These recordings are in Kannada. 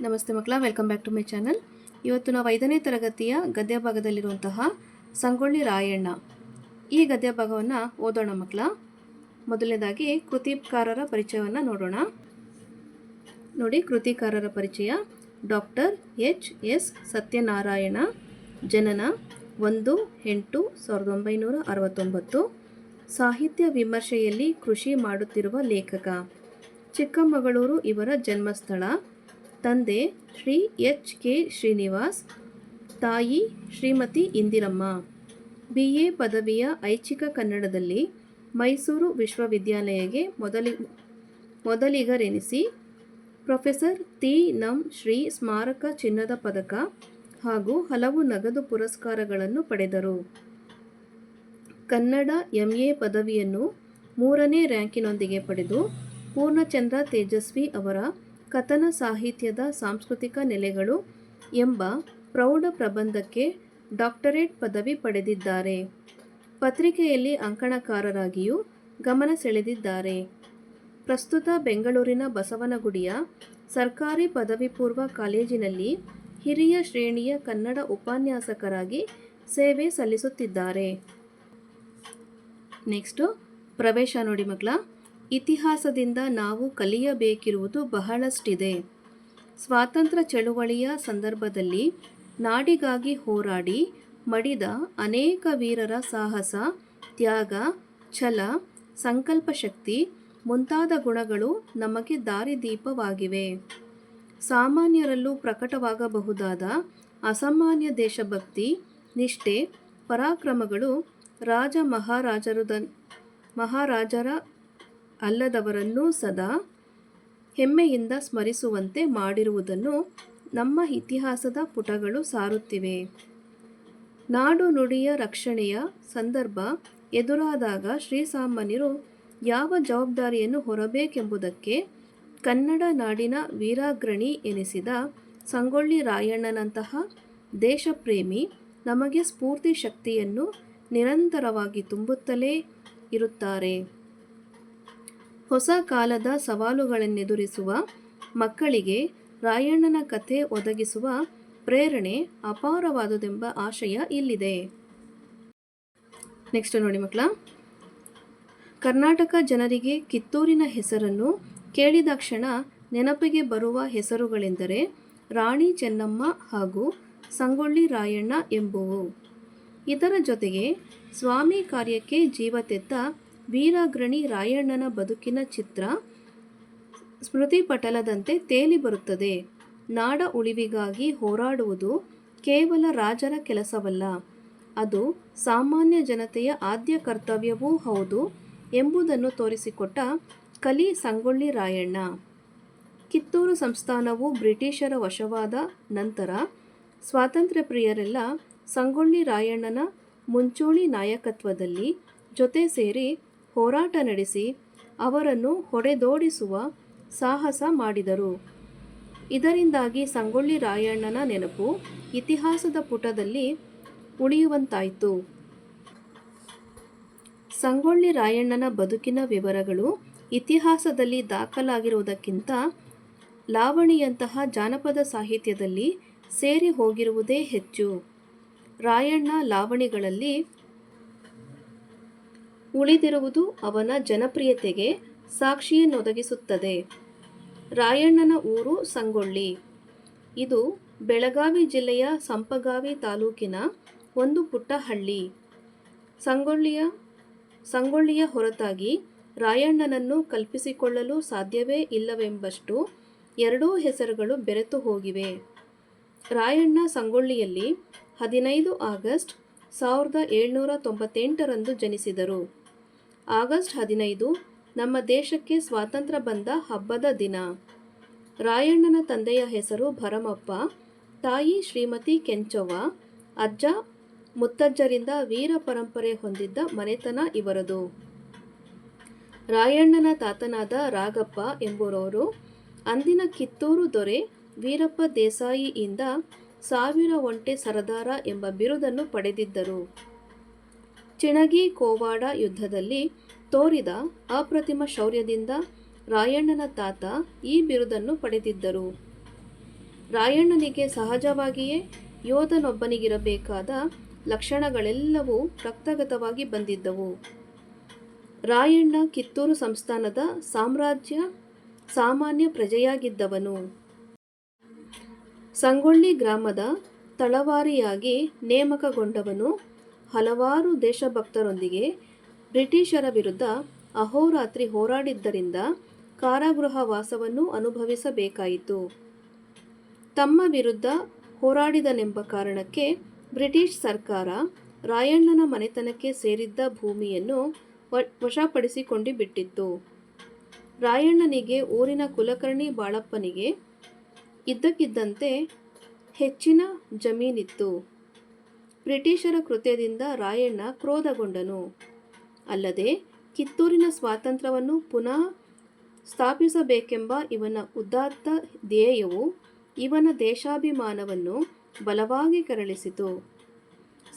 ನಮಸ್ತೆ ಮಕ್ಕಳ welcome back to my channel ಇವತ್ತು ನಾವು ಐದನೇ ತರಗತಿಯ ಗದ್ಯ ಭಾಗದಲ್ಲಿರುವಂತಹ ಸಂಗೊಳ್ಳಿ ರಾಯಣ್ಣ. ಈ ಗದ್ಯ ಭಾಗವನ್ನು ಓದೋಣ ಮಕ್ಕಳ. ಮೊದಲನೇದಾಗಿ ಕೃತಿಕಾರರ ಪರಿಚಯವನ್ನು ನೋಡೋಣ. ನೋಡಿ ಕೃತಿಕಾರರ ಪರಿಚಯ. ಡಾಕ್ಟರ್ ಎಚ್ ಎಸ್ ಸತ್ಯನಾರಾಯಣ, ಜನನ ಒಂದು ಎಂಟು ಸಾವಿರದ ಒಂಬೈನೂರ ಅರವತ್ತೊಂಬತ್ತು. ಸಾಹಿತ್ಯ ವಿಮರ್ಶೆಯಲ್ಲಿ ಕೃಷಿ ಮಾಡುತ್ತಿರುವ ಲೇಖಕ. ಚಿಕ್ಕಮಗಳೂರು ಇವರ ಜನ್ಮಸ್ಥಳ. ತಂದೆ ಶ್ರೀ ಎಚ್ ಕೆ ಶ್ರೀನಿವಾಸ್, ತಾಯಿ ಶ್ರೀಮತಿ ಇಂದಿರಮ್ಮ. ಬಿ ಎ ಪದವಿಯ ಐಚ್ಛಿಕ ಕನ್ನಡದಲ್ಲಿ ಮೈಸೂರು ವಿಶ್ವವಿದ್ಯಾಲಯಕ್ಕೆ ಮೊದಲಿ ಮೊದಲಿಗರೆನಿಸಿ ಪ್ರೊಫೆಸರ್ ತಿ ನಂ ಶ್ರೀ ಸ್ಮಾರಕ ಚಿನ್ನದ ಪದಕ ಹಾಗೂ ಹಲವು ನಗದು ಪುರಸ್ಕಾರಗಳನ್ನು ಪಡೆದರು. ಕನ್ನಡ ಎಂಎ ಪದವಿಯನ್ನು ಮೂರನೇ ರ್ಯಾಂಕಿನೊಂದಿಗೆ ಪಡೆದು ಪೂರ್ಣಚಂದ್ರ ತೇಜಸ್ವಿ ಅವರ ಕಥನ ಸಾಹಿತ್ಯದ ಸಾಂಸ್ಕೃತಿಕ ನೆಲೆಗಳು ಎಂಬ ಪ್ರೌಢ ಪ್ರಬಂಧಕ್ಕೆ ಡಾಕ್ಟರೇಟ್ ಪದವಿ ಪಡೆದಿದ್ದಾರೆ. ಪತ್ರಿಕೆಯಲ್ಲಿ ಅಂಕಣಕಾರರಾಗಿಯೂ ಗಮನ ಸೆಳೆದಿದ್ದಾರೆ. ಪ್ರಸ್ತುತ ಬೆಂಗಳೂರಿನ ಬಸವನಗುಡಿಯ ಸರ್ಕಾರಿ ಪದವಿ ಪೂರ್ವ ಕಾಲೇಜಿನಲ್ಲಿ ಹಿರಿಯ ಶ್ರೇಣಿಯ ಕನ್ನಡ ಉಪನ್ಯಾಸಕರಾಗಿ ಸೇವೆ ಸಲ್ಲಿಸುತ್ತಿದ್ದಾರೆ. ನೆಕ್ಸ್ಟು ಪ್ರವೇಶ ನೋಡಿ ಮಕ್ಕಳ. ಇತಿಹಾಸದಿಂದ ನಾವು ಕಲಿಯಬೇಕಿರುವುದು ಬಹಳಷ್ಟಿದೆ. ಸ್ವಾತಂತ್ರ್ಯ ಚಳುವಳಿಯ ಸಂದರ್ಭದಲ್ಲಿ ನಾಡಿಗಾಗಿ ಹೋರಾಡಿ ಮಡಿದ ಅನೇಕ ವೀರರ ಸಾಹಸ, ತ್ಯಾಗ, ಛಲ, ಸಂಕಲ್ಪ ಶಕ್ತಿ ಮುಂತಾದ ಗುಣಗಳು ನಮಗೆ ದಾರಿದೀಪವಾಗಿವೆ. ಸಾಮಾನ್ಯರಲ್ಲೂ ಪ್ರಕಟವಾಗಬಹುದಾದ ಅಸಾಮಾನ್ಯ ದೇಶಭಕ್ತಿ, ನಿಷ್ಠೆ, ಪರಾಕ್ರಮಗಳು ರಾಜ ಮಹಾರಾಜರುದ ಮಹಾರಾಜರ ಅಲ್ಲದವರನ್ನೂ ಸದಾ ಹೆಮ್ಮೆಯಿಂದ ಸ್ಮರಿಸುವಂತೆ ಮಾಡಿರುವುದನ್ನು ನಮ್ಮ ಇತಿಹಾಸದ ಪುಟಗಳು ಸಾರುತ್ತಿವೆ. ನಾಡು ನುಡಿಯ ರಕ್ಷಣೆಯ ಸಂದರ್ಭ ಎದುರಾದಾಗ ಶ್ರೀಸಾಮಾನ್ಯರು ಯಾವ ಜವಾಬ್ದಾರಿಯನ್ನು ಹೊರಬೇಕೆಂಬುದಕ್ಕೆ ಕನ್ನಡ ನಾಡಿನ ವೀರಾಗ್ರಣಿ ಎನಿಸಿದ ಸಂಗೊಳ್ಳಿ ರಾಯಣ್ಣನಂತಹ ದೇಶಪ್ರೇಮಿ ನಮಗೆ ಸ್ಫೂರ್ತಿ ಶಕ್ತಿಯನ್ನು ನಿರಂತರವಾಗಿ ತುಂಬುತ್ತಲೇ ಇರುತ್ತಾರೆ. ಹೊಸ ಕಾಲದ ಸವಾಲುಗಳನ್ನೆದುರಿಸುವ ಮಕ್ಕಳಿಗೆ ರಾಯಣ್ಣನ ಕಥೆ ಒದಗಿಸುವ ಪ್ರೇರಣೆ ಅಪಾರವಾದುದೆಂಬ ಆಶಯ ಇಲ್ಲಿದೆ. ನೆಕ್ಸ್ಟ್ ನೋಡಿ ಮಕ್ಕಳ. ಕರ್ನಾಟಕ ಜನರಿಗೆ ಕಿತ್ತೂರಿನ ಹೆಸರನ್ನು ಕೇಳಿದಾಕ್ಷಣ ನೆನಪಿಗೆ ಬರುವ ಹೆಸರುಗಳೆಂದರೆ ರಾಣಿ ಚೆನ್ನಮ್ಮ ಹಾಗೂ ಸಂಗೊಳ್ಳಿ ರಾಯಣ್ಣ ಎಂಬುವು. ಇದರ ಜೊತೆಗೆ ಸ್ವಾಮಿ ಕಾರ್ಯಕ್ಕೆ ಜೀವ ತೆತ್ತ ವೀರಾಗ್ರಣಿ ರಾಯಣ್ಣನ ಬದುಕಿನ ಚಿತ್ರ ಸ್ಮೃತಿ ಪಟಲದಂತೆ ತೇಲಿ ಬರುತ್ತದೆ. ನಾಡ ಉಳಿವಿಗಾಗಿ ಹೋರಾಡುವುದು ಕೇವಲ ರಾಜರ ಕೆಲಸವಲ್ಲ. ಅದು ಸಾಮಾನ್ಯ ಜನತೆಯ ಆದ್ಯ ಕರ್ತವ್ಯವೂ ಹೌದು ಎಂಬುದನ್ನು ತೋರಿಸಿಕೊಟ್ಟ ಕಲಿ ಸಂಗೊಳ್ಳಿ ರಾಯಣ್ಣ. ಕಿತ್ತೂರು ಸಂಸ್ಥಾನವು ಬ್ರಿಟಿಷರ ವಶವಾದ ನಂತರ ಸ್ವಾತಂತ್ರ್ಯ ಪ್ರಿಯರೆಲ್ಲ ಸಂಗೊಳ್ಳಿ ರಾಯಣ್ಣನ ಮುಂಚೂಣಿ ನಾಯಕತ್ವದಲ್ಲಿ ಜೊತೆ ಸೇರಿ ಹೋರಾಟ ನಡೆಸಿ ಅವರನ್ನು ಹೊಡೆದೋಡಿಸುವ ಸಾಹಸ ಮಾಡಿದರು. ಇದರಿಂದಾಗಿ ಸಂಗೊಳ್ಳಿ ರಾಯಣ್ಣನ ನೆನಪು ಇತಿಹಾಸದ ಪುಟದಲ್ಲಿ ಉಳಿಯುವಂತಾಯಿತು. ಸಂಗೊಳ್ಳಿ ರಾಯಣ್ಣನ ಬದುಕಿನ ವಿವರಗಳು ಇತಿಹಾಸದಲ್ಲಿ ದಾಖಲಾಗಿರುವುದಕ್ಕಿಂತ ಲಾವಣಿಯಂತಹ ಜಾನಪದ ಸಾಹಿತ್ಯದಲ್ಲಿ ಸೇರಿ ಹೋಗಿರುವುದೇ ಹೆಚ್ಚು. ರಾಯಣ್ಣ ಲಾವಣಿಗಳಲ್ಲಿ ಉಳಿದಿರುವುದು ಅವನ ಜನಪ್ರಿಯತೆಗೆ ಸಾಕ್ಷಿಯನ್ನೊದಗಿಸುತ್ತದೆ. ರಾಯಣ್ಣನ ಊರು ಸಂಗೊಳ್ಳಿ. ಇದು ಬೆಳಗಾವಿ ಜಿಲ್ಲೆಯ ಸಂಪಗಾವಿ ತಾಲೂಕಿನ ಒಂದು ಪುಟ್ಟ ಹಳ್ಳಿ ಸಂಗೊಳ್ಳಿಯ ಸಂಗೊಳ್ಳಿಯ ಹೊರತಾಗಿ ರಾಯಣ್ಣನನ್ನು ಕಲ್ಪಿಸಿಕೊಳ್ಳಲು ಸಾಧ್ಯವೇ ಇಲ್ಲವೆಂಬಷ್ಟು ಎರಡೂ ಹೆಸರುಗಳು ಬೆರೆತು ಹೋಗಿವೆ. ರಾಯಣ್ಣ ಸಂಗೊಳ್ಳಿಯಲ್ಲಿ ಹದಿನೈದು ಆಗಸ್ಟ್ ಸಾವಿರದ ಏಳ್ನೂರ ತೊಂಬತ್ತೆಂಟರಂದು ಜನಿಸಿದರು. ಆಗಸ್ಟ್ ಹದಿನೈದು, ನಮ್ಮ ದೇಶಕ್ಕೆ ಸ್ವಾತಂತ್ರ್ಯ ಬಂದ ಹಬ್ಬದ ದಿನ. ರಾಯಣ್ಣನ ತಂದೆಯ ಹೆಸರು ಭರಮಪ್ಪ, ತಾಯಿ ಶ್ರೀಮತಿ ಕೆಂಚವ್ವ, ಅಜ್ಜ ಮುತ್ತಜ್ಜರಿಂದ ವೀರ ಪರಂಪರೆ ಹೊಂದಿದ್ದ ಮನೆತನ ಇವರದು. ರಾಯಣ್ಣನ ತಾತನಾದ ರಾಗಪ್ಪ ಎಂಬುವವರು ಅಂದಿನ ಕಿತ್ತೂರು ದೊರೆ ವೀರಪ್ಪ ದೇಸಾಯಿಯಿಂದ ಸಾವಿರ ಒಂಟೆ ಸರದಾರ ಎಂಬ ಬಿರುದನ್ನು ಪಡೆದಿದ್ದರು. ಚಿಣಗಿ ಕೋವಾಡ ಯುದ್ಧದಲ್ಲಿ ತೋರಿದ ಅಪ್ರತಿಮ ಶೌರ್ಯದಿಂದ ರಾಯಣ್ಣನ ತಾತ ಈ ಬಿರುದನ್ನು ಪಡೆದಿದ್ದರು. ರಾಯಣ್ಣನಿಗೆ ಸಹಜವಾಗಿಯೇ ಯೋಧನೊಬ್ಬನಿಗಿರಬೇಕಾದ ಲಕ್ಷಣಗಳೆಲ್ಲವೂ ರಕ್ತಗತವಾಗಿ ಬಂದಿದ್ದವು. ರಾಯಣ್ಣ ಕಿತ್ತೂರು ಸಂಸ್ಥಾನದ ಸಾಮ್ರಾಜ್ಯ ಸಾಮಾನ್ಯ ಪ್ರಜೆಯಾಗಿದ್ದವನು. ಸಂಗೊಳ್ಳಿ ಗ್ರಾಮದ ತಳವಾರಿಯಾಗಿ ನೇಮಕಗೊಂಡವನು ಹಲವಾರು ದೇಶಭಕ್ತರೊಂದಿಗೆ ಬ್ರಿಟಿಷರ ವಿರುದ್ಧ ಅಹೋರಾತ್ರಿ ಹೋರಾಡಿದ್ದರಿಂದ ಕಾರಾಗೃಹ ವಾಸವನ್ನು ಅನುಭವಿಸಬೇಕಾಯಿತು. ತಮ್ಮ ವಿರುದ್ಧ ಹೋರಾಡಿದನೆಂಬ ಕಾರಣಕ್ಕೆ ಬ್ರಿಟಿಷ್ ಸರ್ಕಾರ ರಾಯಣ್ಣನ ಮನೆತನಕ್ಕೆ ಸೇರಿದ್ದ ಭೂಮಿಯನ್ನು ವಶಪಡಿಸಿಕೊಂಡು ಬಿಟ್ಟಿತ್ತು ರಾಯಣ್ಣನಿಗೆ ಊರಿನ ಕುಲಕರ್ಣಿ ಬಾಳಪ್ಪನಿಗೆ ಇದ್ದಕ್ಕಿದ್ದಂತೆ ಹೆಚ್ಚಿನ ಜಮೀನಿತ್ತು. ಬ್ರಿಟಿಷರ ಕೃತ್ಯದಿಂದ ರಾಯಣ್ಣ ಕ್ರೋಧಗೊಂಡನು. ಅಲ್ಲದೆ ಕಿತ್ತೂರಿನ ಸ್ವಾತಂತ್ರ್ಯವನ್ನು ಪುನಃ ಸ್ಥಾಪಿಸಬೇಕೆಂಬ ಇವನ ಉದಾತ್ತ ಧ್ಯೇಯವು ಇವನ ದೇಶಾಭಿಮಾನವನ್ನು ಬಲವಾಗಿ ಕೆರಳಿಸಿತು.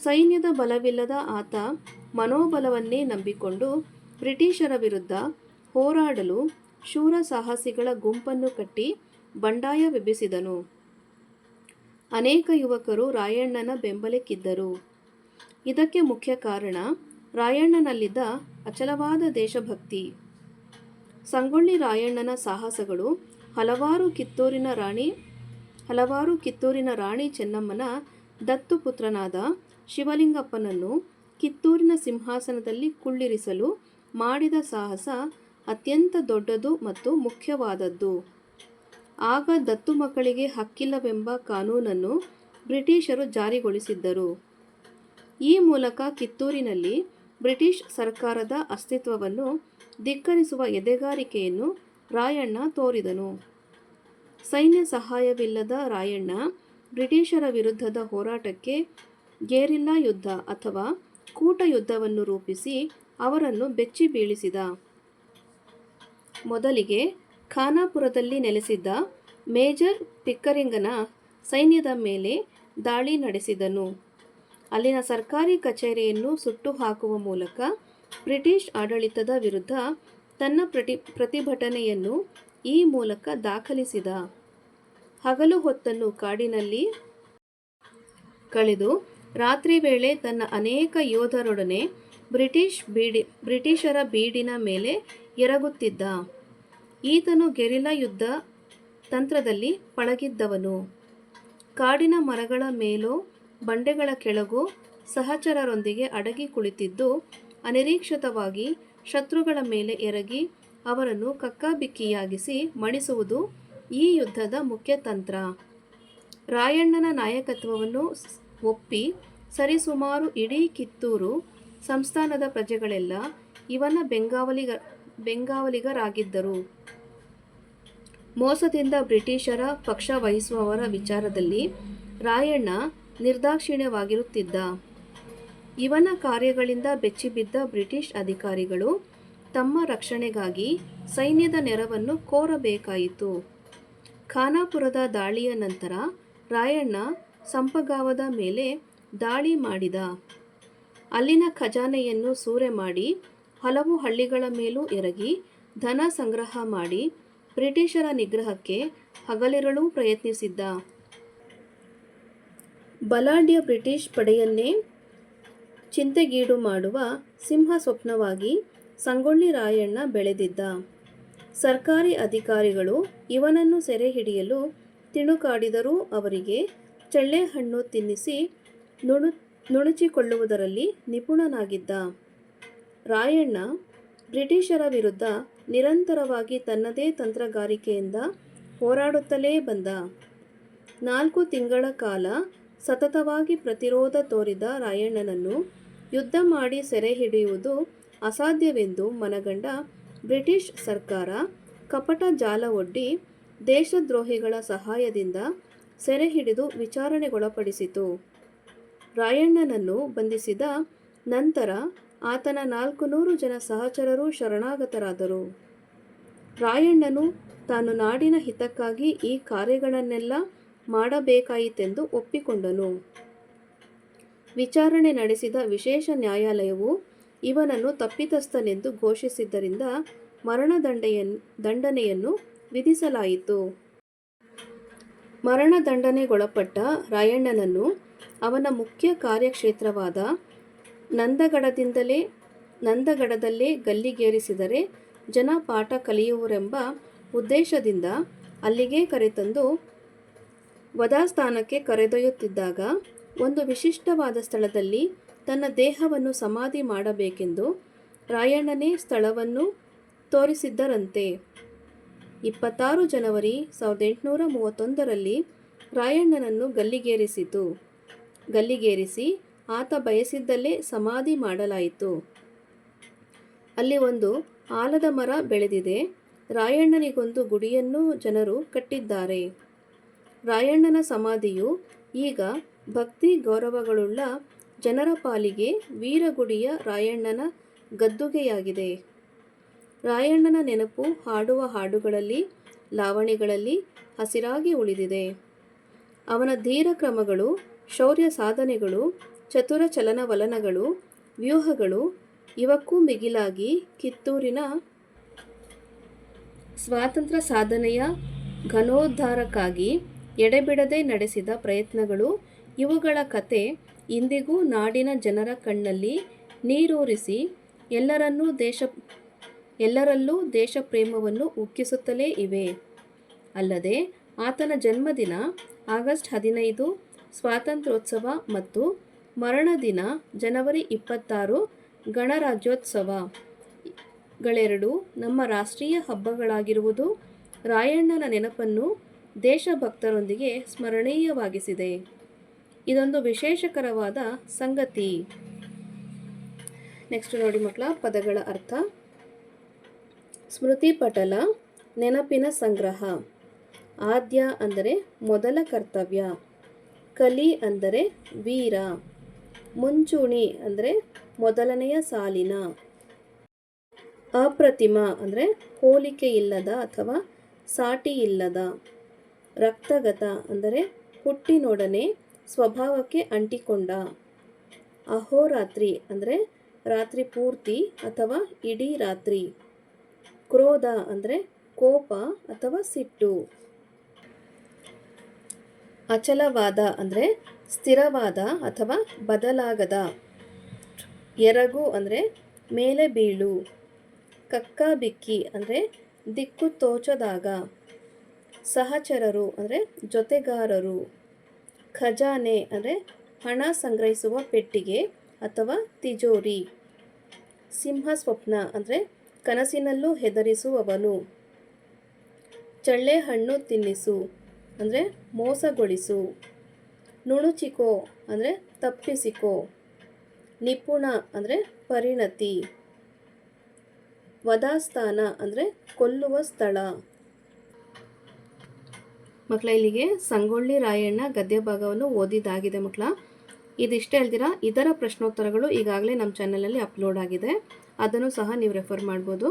ಸೈನ್ಯದ ಬಲವಿಲ್ಲದ ಆತ ಮನೋಬಲವನ್ನೇ ನಂಬಿಕೊಂಡು ಬ್ರಿಟಿಷರ ವಿರುದ್ಧ ಹೋರಾಡಲು ಶೂರ ಸಾಹಸಿಗಳ ಗುಂಪನ್ನು ಕಟ್ಟಿ ಬಂಡಾಯ ಬಂಡಾಯವೆಬ್ಬಿಸಿದನು ಅನೇಕ ಯುವಕರು ರಾಯಣ್ಣನ ಬೆಂಬಲಕ್ಕಿದ್ದರು. ಇದಕ್ಕೆ ಮುಖ್ಯ ಕಾರಣ ರಾಯಣ್ಣನಲ್ಲಿದ್ದ ಅಚಲವಾದ ದೇಶಭಕ್ತಿ. ಸಂಗೊಳ್ಳಿ ರಾಯಣ್ಣನ ಸಾಹಸಗಳು ಹಲವಾರು ಕಿತ್ತೂರಿನ ರಾಣಿ, ಹಲವಾರು ಕಿತ್ತೂರಿನ ರಾಣಿ ಚೆನ್ನಮ್ಮನ ದತ್ತುಪುತ್ರನಾದ ಶಿವಲಿಂಗಪ್ಪನನ್ನು ಕಿತ್ತೂರಿನ ಸಿಂಹಾಸನದಲ್ಲಿ ಕುಳ್ಳಿರಿಸಲು ಮಾಡಿದ ಸಾಹಸ ಅತ್ಯಂತ ದೊಡ್ಡದು ಮತ್ತು ಮುಖ್ಯವಾದದ್ದು. ಆಗ ದತ್ತು ಮಕ್ಕಳಿಗೆ ಹಕ್ಕಿಲ್ಲವೆಂಬ ಕಾನೂನನ್ನು ಬ್ರಿಟಿಷರು ಜಾರಿಗೊಳಿಸಿದ್ದರು. ಈ ಮೂಲಕ ಕಿತ್ತೂರಿನಲ್ಲಿ ಬ್ರಿಟಿಷ್ ಸರ್ಕಾರದ ಅಸ್ತಿತ್ವವನ್ನು ಧಿಕ್ಕರಿಸುವ ಎದೆಗಾರಿಕೆಯನ್ನು ರಾಯಣ್ಣ ತೋರಿದನು. ಸೈನ್ಯ ಸಹಾಯವಿಲ್ಲದ ರಾಯಣ್ಣ ಬ್ರಿಟಿಷರ ವಿರುದ್ಧದ ಹೋರಾಟಕ್ಕೆ ಗೇರಿಲ್ಲಾ ಯುದ್ಧ ಅಥವಾ ಕೂಟ ಯುದ್ಧವನ್ನು ರೂಪಿಸಿ ಅವರನ್ನು ಬೆಚ್ಚಿ ಬೀಳಿಸಿದ ಮೊದಲಿಗೆ ಖಾನಾಪುರದಲ್ಲಿ ನೆಲೆಸಿದ್ದ ಮೇಜರ್ ಪಿಕ್ಕರಿಂಗನ ಸೈನ್ಯದ ಮೇಲೆ ದಾಳಿ ನಡೆಸಿದನು. ಅಲ್ಲಿನ ಸರ್ಕಾರಿ ಕಚೇರಿಯನ್ನು ಸುಟ್ಟು ಹಾಕುವ ಮೂಲಕ ಬ್ರಿಟಿಷ್ ಆಡಳಿತದ ವಿರುದ್ಧ ತನ್ನ ಪ್ರತಿ ಪ್ರತಿಭಟನೆಯನ್ನು ಈ ಮೂಲಕ ದಾಖಲಿಸಿದ. ಹಗಲು ಹೊತ್ತನ್ನು ಕಾಡಿನಲ್ಲಿ ಕಳೆದು ರಾತ್ರಿ ವೇಳೆ ತನ್ನ ಅನೇಕ ಯೋಧರೊಡನೆ ಬ್ರಿಟಿಷ್ ಬೀಡಿ, ಬ್ರಿಟಿಷರ ಬೀಡಿನ ಮೇಲೆ ಎರಗುತ್ತಿದ್ದ. ಈತನು ಗೆರಿಲಾ ಯುದ್ಧ ತಂತ್ರದಲ್ಲಿ ಪಳಗಿದ್ದವನು. ಕಾಡಿನ ಮರಗಳ ಮೇಲೋ ಬಂಡೆಗಳ ಕೆಳಗೋ ಸಹಚರರೊಂದಿಗೆ ಅಡಗಿ ಕುಳಿತಿದ್ದು ಅನಿರೀಕ್ಷಿತವಾಗಿ ಶತ್ರುಗಳ ಮೇಲೆ ಎರಗಿ ಅವರನ್ನು ಕಕ್ಕಾಬಿಕ್ಕಿಯಾಗಿಸಿ ಮಣಿಸುವುದು ಈ ಯುದ್ಧದ ಮುಖ್ಯ ತಂತ್ರ. ರಾಯಣ್ಣನ ನಾಯಕತ್ವವನ್ನು ಒಪ್ಪಿ ಸರಿಸುಮಾರು ಇಡೀ ಕಿತ್ತೂರು ಸಂಸ್ಥಾನದ ಪ್ರಜೆಗಳೆಲ್ಲ ಇವನ ಬೆಂಗಾವಲಿಗ, ಬೆಂಗಾವಲಿಗರಾಗಿದ್ದರು. ಮೋಸದಿಂದ ಬ್ರಿಟಿಷರ ಪಕ್ಷ ವಹಿಸುವವರ ವಿಚಾರದಲ್ಲಿ ರಾಯಣ್ಣ ನಿರ್ದಾಕ್ಷಿಣ್ಯವಾಗಿರುತ್ತಿದ್ದ. ಇವನ ಕಾರ್ಯಗಳಿಂದ ಬೆಚ್ಚಿಬಿದ್ದ ಬ್ರಿಟಿಷ್ ಅಧಿಕಾರಿಗಳು ತಮ್ಮ ರಕ್ಷಣೆಗಾಗಿ ಸೈನ್ಯದ ನೆರವನ್ನು ಕೋರಬೇಕಾಯಿತು. ಖಾನಾಪುರದ ದಾಳಿಯ ನಂತರ ರಾಯಣ್ಣ ಸಂಪಗಾವದ ಮೇಲೆ ದಾಳಿ ಮಾಡಿದ. ಅಲ್ಲಿನ ಖಜಾನೆಯನ್ನು ಸೂರೆ ಮಾಡಿ ಹಲವು ಹಳ್ಳಿಗಳ ಮೇಲೂ ಎರಗಿ ಧನ ಸಂಗ್ರಹ ಮಾಡಿ ಬ್ರಿಟಿಷರ ನಿಗ್ರಹಕ್ಕೆ ಹಗಲಿರುಳು ಪ್ರಯತ್ನಿಸಿದ್ದ. ಬಲಾಢ್ಯ ಬ್ರಿಟಿಷ್ ಪಡೆಯನ್ನೇ ಚಿಂತೆಗೀಡು ಮಾಡುವ ಸಿಂಹ ಸ್ವಪ್ನವಾಗಿ ಸಂಗೊಳ್ಳಿ ರಾಯಣ್ಣ ಬೆಳೆದಿದ್ದ. ಸರ್ಕಾರಿ ಅಧಿಕಾರಿಗಳು ಇವನನ್ನು ಸೆರೆ ಹಿಡಿಯಲು ತಿಣುಕಾಡಿದರೂ ಅವರಿಗೆ ಚಳ್ಳೆಹಣ್ಣು ತಿನ್ನಿಸಿ ನುಣು, ನುಣುಚಿಕೊಳ್ಳುವುದರಲ್ಲಿ ನಿಪುಣನಾಗಿದ್ದ. ರಾಯಣ್ಣ ಬ್ರಿಟಿಷರ ವಿರುದ್ಧ ನಿರಂತರವಾಗಿ ತನ್ನದೇ ತಂತ್ರಗಾರಿಕೆಯಿಂದ ಹೋರಾಡುತ್ತಲೇ ಬಂದ. ನಾಲ್ಕು ತಿಂಗಳ ಕಾಲ ಸತತವಾಗಿ ಪ್ರತಿರೋಧ ತೋರಿದ ರಾಯಣ್ಣನನ್ನು ಯುದ್ಧ ಮಾಡಿ ಸೆರೆ ಹಿಡಿಯುವುದು ಅಸಾಧ್ಯವೆಂದು ಮನಗಂಡ ಬ್ರಿಟಿಷ್ ಸರ್ಕಾರ ಕಪಟ ಜಾಲ ಒಡ್ಡಿ ದೇಶದ್ರೋಹಿಗಳ ಸಹಾಯದಿಂದ ಸೆರೆ ಹಿಡಿದು ವಿಚಾರಣೆಗೊಳಪಡಿಸಿತು. ರಾಯಣ್ಣನನ್ನು ಬಂಧಿಸಿದ ನಂತರ ಆತನ ನಾಲ್ಕು ನೂರು ಜನ ಸಹಚರರು ಶರಣಾಗತರಾದರು. ರಾಯಣ್ಣನು ತಾನು ನಾಡಿನ ಹಿತಕ್ಕಾಗಿ ಈ ಕಾರ್ಯಗಳನ್ನೆಲ್ಲ ಮಾಡಬೇಕಾಯಿತೆಂದು ಒಪ್ಪಿಕೊಂಡನು. ವಿಚಾರಣೆ ನಡೆಸಿದ ವಿಶೇಷ ನ್ಯಾಯಾಲಯವು ಇವನನ್ನು ತಪ್ಪಿತಸ್ಥನೆಂದು ಘೋಷಿಸಿದ್ದರಿಂದ ಮರಣದಂಡೆಯನ್ನು ದಂಡನೆಯನ್ನು ವಿಧಿಸಲಾಯಿತು. ಮರಣದಂಡನೆಗೊಳಪಟ್ಟ ರಾಯಣ್ಣನನ್ನು ಅವನ ಮುಖ್ಯ ಕಾರ್ಯಕ್ಷೇತ್ರವಾದ ನಂದಗಡದಿಂದಲೇ, ನಂದಗಡದಲ್ಲೇ ಗಲ್ಲಿಗೇರಿಸಿದರೆ ಜನ ಪಾಠ ಕಲಿಯುವರೆಂಬ ಉದ್ದೇಶದಿಂದ ಅಲ್ಲಿಗೆ ಕರೆತಂದು ವಧಾಸ್ಥಾನಕ್ಕೆ ಕರೆದೊಯ್ಯುತ್ತಿದ್ದಾಗ ಒಂದು ವಿಶಿಷ್ಟವಾದ ಸ್ಥಳದಲ್ಲಿ ತನ್ನ ದೇಹವನ್ನು ಸಮಾಧಿ ಮಾಡಬೇಕೆಂದು ರಾಯಣ್ಣನೇ ಸ್ಥಳವನ್ನು ತೋರಿಸಿದ್ದರಂತೆ. ಇಪ್ಪತ್ತಾರು ಜನವರಿ ಸಾವಿರದ ಎಂಟುನೂರ ಮೂವತ್ತೊಂದರಲ್ಲಿ ರಾಯಣ್ಣನನ್ನು ಗಲ್ಲಿಗೇರಿಸಿತು. ಗಲ್ಲಿಗೇರಿಸಿ ಆತ ಬಯಸಿದ್ದಲ್ಲೇ ಸಮಾಧಿ ಮಾಡಲಾಯಿತು. ಅಲ್ಲಿ ಒಂದು ಆಲದ ಮರ ಬೆಳೆದಿದೆ. ರಾಯಣ್ಣನಿಗೊಂದು ಗುಡಿಯನ್ನು ಜನರು ಕಟ್ಟಿದ್ದಾರೆ. ರಾಯಣ್ಣನ ಸಮಾಧಿಯು ಈಗ ಭಕ್ತಿ ಗೌರವಗಳುಳ್ಳ ಜನರ ಪಾಲಿಗೆ ವೀರಗುಡಿಯ ರಾಯಣ್ಣನ ಗದ್ದುಗೆಯಾಗಿದೆ. ರಾಯಣ್ಣನ ನೆನಪು ಹಾಡುವ ಹಾಡುಗಳಲ್ಲಿ, ಲಾವಣಿಗಳಲ್ಲಿ ಹಸಿರಾಗಿ ಉಳಿದಿದೆ. ಅವನ ಧೀರ ಕ್ರಮಗಳು, ಶೌರ್ಯ ಸಾಧನೆಗಳು ಚತುರ ಚಲನವಲನಗಳು, ವ್ಯೂಹಗಳು ಇವಕ್ಕೂ ಮಿಗಿಲಾಗಿ ಕಿತ್ತೂರಿನ ಸ್ವಾತಂತ್ರ್ಯ ಸಾಧನೆಯ ಘನೋದ್ಧಾರಕ್ಕಾಗಿ ಎಡೆಬಿಡದೆ ನಡೆಸಿದ ಪ್ರಯತ್ನಗಳು, ಇವುಗಳ ಕತೆ ಇಂದಿಗೂ ನಾಡಿನ ಜನರ ಕಣ್ಣಲ್ಲಿ ನೀರೂರಿಸಿ ಎಲ್ಲರನ್ನೂ ದೇಶ, ಎಲ್ಲರಲ್ಲೂ ದೇಶಪ್ರೇಮವನ್ನು ಉಕ್ಕಿಸುತ್ತಲೇ ಇವೆ. ಅಲ್ಲದೆ ಆತನ ಜನ್ಮದಿನ ಆಗಸ್ಟ್ ಹದಿನೈದು, ಸ್ವಾತಂತ್ರ್ಯೋತ್ಸವ ಮತ್ತು ಮರಣದಿನ ಜನವರಿ ಇಪ್ಪತ್ತಾರು ಗಣರಾಜ್ಯೋತ್ಸವಗಳೆರಡು ನಮ್ಮ ರಾಷ್ಟ್ರೀಯ ಹಬ್ಬಗಳಾಗಿರುವುದು ರಾಯಣ್ಣನ ನೆನಪನ್ನು ದೇಶಭಕ್ತರೊಂದಿಗೆ ಸ್ಮರಣೀಯವಾಗಿಸಿದೆ. ಇದೊಂದು ವಿಶೇಷಕರವಾದ ಸಂಗತಿ. ನೆಕ್ಸ್ಟ್ ನೋಡಿ ಮಕ್ಕಳ, ಪದಗಳ ಅರ್ಥ. ಸ್ಮೃತಿ ಪಟಲ, ನೆನಪಿನ ಸಂಗ್ರಹ. ಆದ್ಯ ಅಂದರೆ ಮೊದಲ ಕರ್ತವ್ಯ. ಕಲಿ ಅಂದರೆ ವೀರ. ಮುಂಚೂಣಿ ಅಂದರೆ ಮೊದಲನೆಯ ಸಾಲಿನ ಅಪ್ರತಿಮ ಅಂದರೆ ಹೋಲಿಕೆ ಇಲ್ಲದ ಅಥವಾ ಸಾಟಿ ಇಲ್ಲದ ರಕ್ತಗತ ಅಂದರೆ ಹುಟ್ಟಿನೊಡನೆ ಸ್ವಭಾವಕ್ಕೆ ಅಂಟಿಕೊಂಡ ಅಹೋರಾತ್ರಿ ಅಂದರೆ ರಾತ್ರಿ ಪೂರ್ತಿ ಅಥವಾ ಇಡೀ ರಾತ್ರಿ. ಕ್ರೋಧ ಅಂದರೆ ಕೋಪ ಅಥವಾ ಸಿಟ್ಟು. ಅಚಲವಾದ ಅಂದರೆ ಸ್ಥಿರವಾದ ಅಥವಾ ಬದಲಾಗದ. ಎರಗು ಅಂದರೆ ಮೇಲೆ ಬೀಳು. ಕಕ್ಕ ಬಿಕ್ಕಿ ಅಂದರೆ ದಿಕ್ಕು ತೋಚದಾಗ. ಸಹಚರರು ಅಂದರೆ ಜೊತೆಗಾರರು. ಖಜಾನೆ ಅಂದರೆ ಹಣ ಸಂಗ್ರಹಿಸುವ ಪೆಟ್ಟಿಗೆ ಅಥವಾ ತಿಜೋರಿ. ಸಿಂಹ ಸ್ವಪ್ನ ಅಂದರೆ ಕನಸಿನಲ್ಲೂ ಹೆದರಿಸುವವನು. ಚಳ್ಳೆ ಹಣ್ಣು ತಿನ್ನಿಸು ಅಂದರೆ ಮೋಸಗೊಳಿಸು. ನುಣುಚಿಕೋ ಅಂದರೆ ತಪ್ಪಿಸಿಕೋ ನಿಪುಣ, ಅಂದರೆ ಪರಿಣತಿ. ವಧಾಸ್ಥಾನ, ಅಂದರೆ ಕೊಲ್ಲುವ ಸ್ಥಳ. ಮಕ್ಕಳ ಇಲ್ಲಿಗೆ ಸಂಗೊಳ್ಳಿ ರಾಯಣ್ಣ ಗದ್ಯ ಭಾಗವನ್ನು ಓದಿದ್ದಾಗಿದೆ ಮಕ್ಕಳ ಇದಿಷ್ಟೇ ಅಲ್ದಿರಾ ಇದರ ಪ್ರಶ್ನೋತ್ತರಗಳು ಈಗಾಗಲೇ ನಮ್ಮ ಚಾನಲಲ್ಲಿ ಅಪ್ಲೋಡ್ ಆಗಿದೆ. ಅದನ್ನು ಸಹ ನೀವು ರೆಫರ್ ಮಾಡ್ಬೋದು.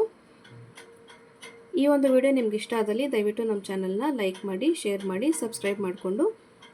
ಈ ಒಂದು ವಿಡಿಯೋ ನಿಮ್ಗೆ ಇಷ್ಟ ಆದಲ್ಲಿ ದಯವಿಟ್ಟು ನಮ್ಮ ಚಾನಲ್ನ ಲೈಕ್ ಮಾಡಿ, ಶೇರ್ ಮಾಡಿ, ಸಬ್ಸ್ಕ್ರೈಬ್ ಮಾಡಿಕೊಂಡು